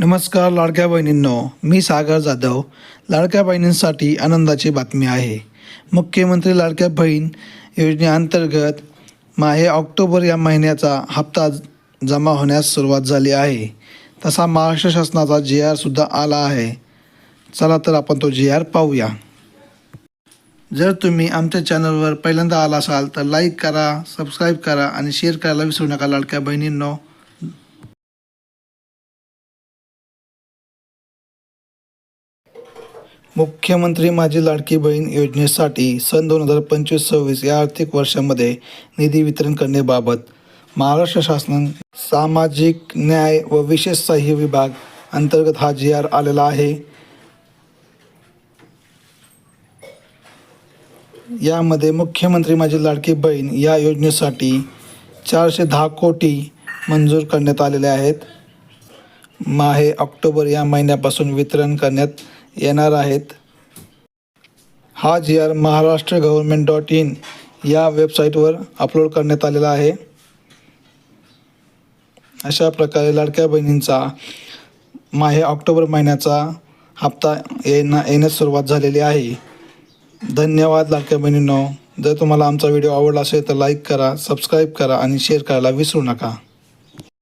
नमस्कार लाडक्या बहिणींनो मी सागर जाधव लाडक्या बहिणींसाठी आनंदाची बातमी आहे. मुख्यमंत्री लाडक्या बहीण योजनेअंतर्गत माहे ऑक्टोबर या महिन्याचा हप्ता जमा होण्यास सुरुवात झाली आहे. तसा महाराष्ट्र शासनाचा जी आरसुद्धा आला आहे. चला तर आपण तो जी आर पाहूया. जर तुम्ही आमच्या चॅनलवर पहिल्यांदा आला असाल तर लाईक करा सबस्क्राईब करा आणि शेअर करायला विसरू नका लाडक्या बहिणींनो. मुख्यमंत्री माझी लाडकी बहीण योजनेसाठी सन दोन हजार पंचवीस सव्वीस या आर्थिक वर्षामध्ये निधी वितरण करण्याबाबत महाराष्ट्र शासन सामाजिक न्याय व विशेष सहाय्य विभाग अंतर्गत हा जी आर आलेला आहे. यामध्ये मुख्यमंत्री माझी लाडकी बहीण या योजनेसाठी चारशे दहा कोटी मंजूर करण्यात आलेले आहेत. माहे ऑक्टोबर या महिन्यापासून वितरण करण्यात येणार आहेत. हा G R Maharashtra government dot in या वेबसाईटवर अपलोड करण्यात आलेला आहे. अशा प्रकारे लाडक्या बहिणींचा माहे ऑक्टोबर महिन्याचा हप्ता येण्या येण्यास सुरुवात झालेली आहे. धन्यवाद लाडक्या बहिणींनो. जर तुम्हाला आमचा व्हिडिओ आवडला असेल तर लाईक करा सबस्क्राईब करा आणि शेअर करायला विसरू नका.